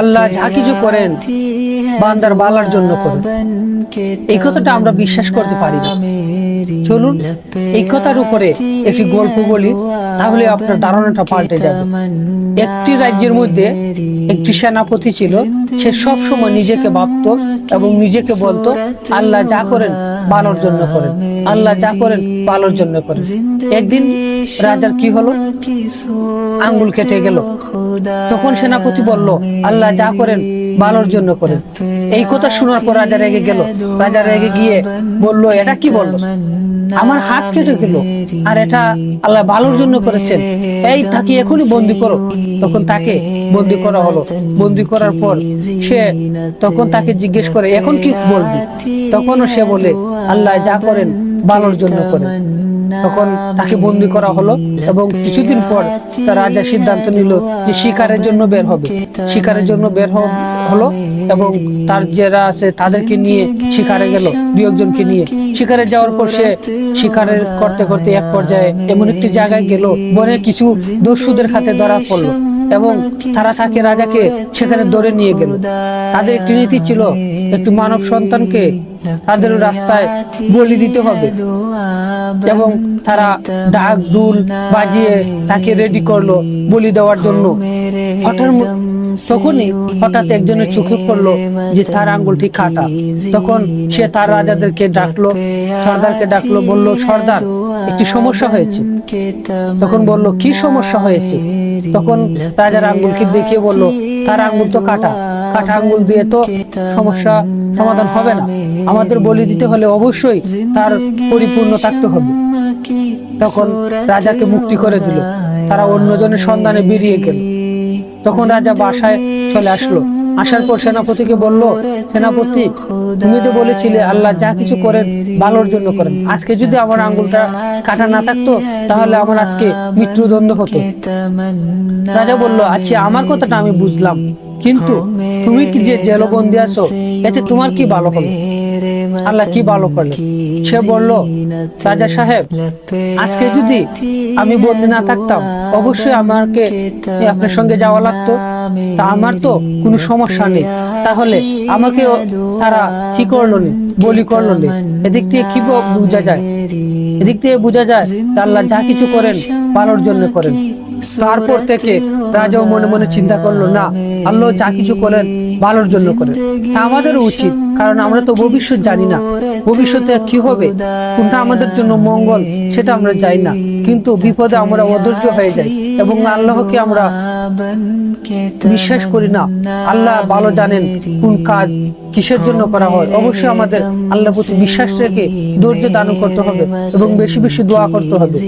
আল্লাহ যা কিছু করেন বান্দার বালার জন্য করেন। এই কথাটা আমরা বিশ্বাস করতে পারি না। চলুন এই কথার উপরে একটি গল্প বলি তাহলে আপনার ধারণাটা পাল্টে যাবে। একটি রাজ্যের মধ্যে একটি সেনাপতি ছিল সে সব সময় নিজেকে ভাবত এবং নিজেকে বলতো আল্লাহ যা করেন ভালোর জন্য করেন। আল্লাহ যা করেন ভালোর জন্য করেন। একদিন রাজার কি হলো? আঙ্গুল কেটে গেল। তখন সেনাপতি বলল আল্লাহ যা করেন ভালোর জন্য করেন। এই কথা শোনার পর রাজা রেগে গেল। রাজা রেগে গিয়ে বলল, এটা কি বলল? আমার হাত কেটে গেল আর এটা আল্লাহ ভালোর জন্য করেছেন। এই তাকে এখনই বন্দি করো। তখন তাকে বন্দি করা হলো। বন্দি করার পর সে তখন তাকে জিজ্ঞেস করে, এখন কি বলবি? তখনও সে বলে, আল্লাহ যা করেন ভালোর জন্য করেন। তখন তাকে বন্দি করা হলো এবং কিছুদিন পর তার রাজা সিদ্ধান্ত নিল যে শিকারের জন্য বের হবে। শিকারের জন্য বের হলো এবং তার যারা আছে তাদেরকে নিয়ে শিকারে গেল দুই একজনকে নিয়ে। শিকারে যাওয়ার পর সে শিকারের করতে করতে এক পর্যায়ে এমন একটি জায়গায় গেল বনে কিছু দস্যুদের হাতে ধরা পড়ল এবং তারা তাকে রাজাকে সেখানে ধরে নিয়ে গেল। তাদের একটি নীতি ছিল একটি মানব সন্তানকে তাদের রাস্তায় বলি দিতে হবে। এবং তারা ডাক ডুল বাজিয়ে তাকে রেডি করল বলি দেওয়ার জন্য। তখনই হঠাৎ একজনের চোখে পড়ল যে তার আঙ্গুলটি কাটা। তখন সে তার রাজাদেরকে ডাকলো, সর্দারকে ডাকলো, বলল, সর্দার, একটি সমস্যা হয়েছে। তখন বলল, কি সমস্যা হয়েছে? তখন রাজার আঙ্গুলকে দেখিয়ে বলল, তার আঙ্গুল তো কাটা। কাটা আঙ্গুল দিয়ে তো সমস্যা সমাধান হবে না। আমাদের বলি দিতে হলে অবশ্যই তার পরিপূর্ণ থাকতে হবে। তখন রাজাকে মুক্তি করে দিল। তারা অন্যজনের সন্ধানে বেরিয়ে গেল। তখন রাজা বাসায় চলে আসলো। আসার পর সেনাপতিকে বলল, সেনাপতি, তুমি তো বলেছিলে আল্লাহ যা কিছু করেন ভালোর জন্য করেন। আজকে যদি আমার আঙ্গুলটা কাটা না থাকতো, তাহলে আমার আজকে মৃত্যুদণ্ড হতো। রাজা বলল আচ্ছা আমার কথাটা আমি বুঝলাম। কিন্তু তুমি কি যে জেলবন্দি আছো, এতে তোমার কি ভালো হলো আল্লাহ কি ভালো করল সে বলল, রাজা সাহেব, আজকে যদি আমি বন্দি না থাকতাম, অবশ্যই আমাকে আপনার সঙ্গে যাওয়া লাগতো। তা আমার তো কোনো সমস্যা নেই। তাহলে আমাকে তারা কি করল নি? বলি করল নি? এদিক থেকে কি বোঝা যায়? এদিক থেকে বোঝা যায়, আল্লাহ যা কিছু করেন, ভালোর জন্য করেন। তারপর থেকে রাজাও মনে মনে চিন্তা করল, না, আল্লাহ যা কিছু করেন, ভালোর জন্য করেন। তা আমাদেরও উচিত, কারণ আমরা তো ভবিষ্যৎ জানি না। ভবিষ্যতে কি হবে? কোনটা আমাদের জন্য মঙ্গল, সেটা আমরা জানি না। কিন্তু বিপদে আমরা অধৈর্য হয়ে যাই এবং আল্লাহকে আমরা বিশ্বাস করি না। আল্লাহ ভালো জানেন কোন কাজ কিসের জন্য করা হয়। অবশ্যই আমাদের আল্লাহ প্রতি বিশ্বাস রেখে ধৈর্য দান করতে হবে এবং বেশি বেশি দোয়া করতে হবে।